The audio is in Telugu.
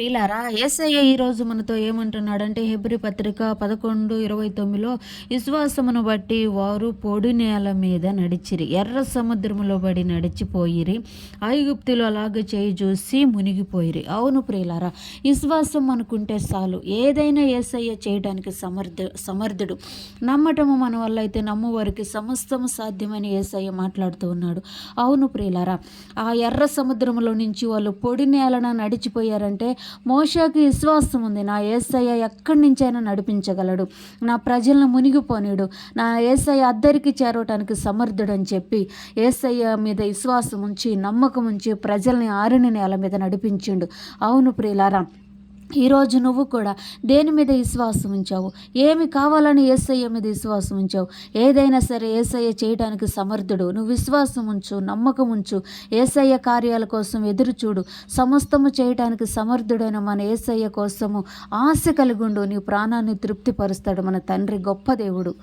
ప్రియులారా ఏసయ్య ఈరోజు మనతో ఏమంటున్నాడంటే హెబ్రి పత్రిక పదకొండు ఇరవై తొమ్మిదిలో విశ్వాసమును బట్టి వారు పొడి నేల మీద నడిచిరి ఎర్ర సముద్రములో బడి నడిచిపోయిరి ఐగుప్తులు అలాగే చేయి చూసి మునిగిపోయిరి. అవును ప్రియులారా విశ్వాసం అనుకుంటే చాలు ఏదైనా ఏసయ్య చేయడానికి సమర్థ సమర్థుడు. నమ్మటము మన వల్ల అయితే నమ్మువారికి సమస్తము సాధ్యమని ఏసయ్య మాట్లాడుతూ ఉన్నాడు. అవును ప్రియులారా ఆ ఎర్ర సముద్రంలో నుంచి వాళ్ళు పొడి నేలన నడిచిపోయారంటే మోషకి విశ్వాసం ఉంది. నా ఏసయ్య ఎక్కడి నుంచైనా నడిపించగలడు. నా ప్రజలను మునిగిపోనీడు. నా ఏసయ్య అద్దరికి చేరవటానికి సమర్థుడు అని చెప్పి ఏసయ్య మీద విశ్వాసం ఉంచి నమ్మకం ఉంచి ప్రజల్ని ఆరిన నేల మీద నడిపించిండు. అవును ప్రియులారా ఈరోజు నువ్వు కూడా దేని మీద విశ్వాసం ఉంచావు? ఏమి కావాలని ఏసయ్య మీద విశ్వాసం ఉంచావు? ఏదైనా సరే ఏసయ్య చేయడానికి సమర్థుడు. నువ్వు విశ్వాసం ఉంచు నమ్మకం ఉంచు. ఏసయ్య కార్యాల కోసం ఎదురు చూడు. సమస్తము చేయటానికి సమర్థుడైన మన ఏసయ్య కోసము ఆశ కలిగుండు నీ ప్రాణాన్ని తృప్తిపరుస్తాడు మన తండ్రి గొప్ప దేవుడు.